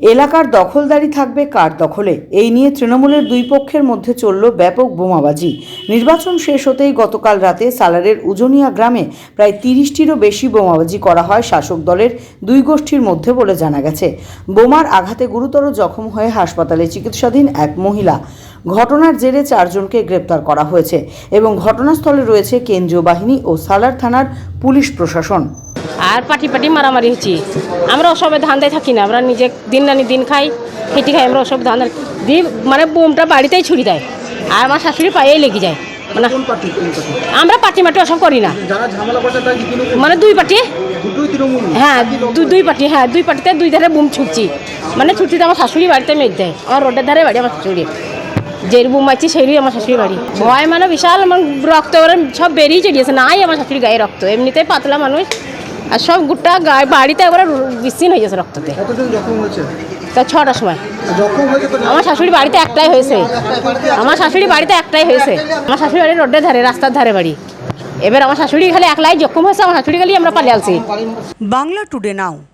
এলাকার দখলদারি থাকবে কার দখলে? এই নিয়ে তৃণমূলের দুই পক্ষের মধ্যে চলল ব্যাপক বোমাবাজি। নির্বাচন শেষ হতেই গতকাল রাতে সালারের উজনিয়া গ্রামে প্রায় তিরিশটিরও বেশি বোমাবাজি করা হয় শাসক দলের দুই গোষ্ঠীর মধ্যে বলে জানা গেছে। বোমার আঘাতে গুরুতর জখম হয়ে হাসপাতালে চিকিৎসাধীন এক মহিলা। ঘটনার জেরে চারজনকে গ্রেপ্তার করা হয়েছে এবং ঘটনাস্থলে রয়েছে কেন্দ্রীয় বাহিনী ও সালার থানার পুলিশ প্রশাসন। আর পাটি পাটি মারামারি হচ্ছে আমরা ওসবে ধান্দায় থাকি না আমরা নিজে দিন নানি দিন খাই খেটি খাই আমরা ওসব ধান দিয়ে মানে বোমটা বাড়িতেই ছুরি দেয়। আর আমার শাশুড়ি পায়েই লেগে যায়। মানে পার্টি আমরা পাটি মাটি ওসব করি না। যারা মানে দুই পাটি? হ্যাঁ দুই পাটি হ্যাঁ দুই পাটিতে দুই ধারে বুম ছুটছি। মানে ছুটছিতে আমার শাশুড়ি বাড়িতে মেঘ দেয়। আমার রোডের ধারে বাড়ি আমার শাশুড়ি। যে বুম মারছি সেইরই আমার শাশুড়ি বাড়ি। ভয় মানে বিশাল আমার রক্ত সব বেরিয়ে চড়িয়েছে নাই আমার শাশুড়ি গায়ে রক্ত। এমনিতে পাতলা মানুষ। আর সব গোটা গায়ে বাড়িতে একবারে বিচ্ছিন্ন হয়ে গেছে রক্ততে। তা ছটার সময়। আমার শাশুড়ি বাড়িতে একটাই হয়েছে। আমার শাশুড়ি বাড়িতে একটাই হয়েছে। আমার শাশুড়ি বাড়ি রোডের ধারে রাস্তার ধারে বাড়ি। এবার আমার শাশুড়ি খালি একলাই জখম হয়েছে আমার শাশুড়ি খালি আমরা পালিয়ে আসছি বাংলা টুডে নাও।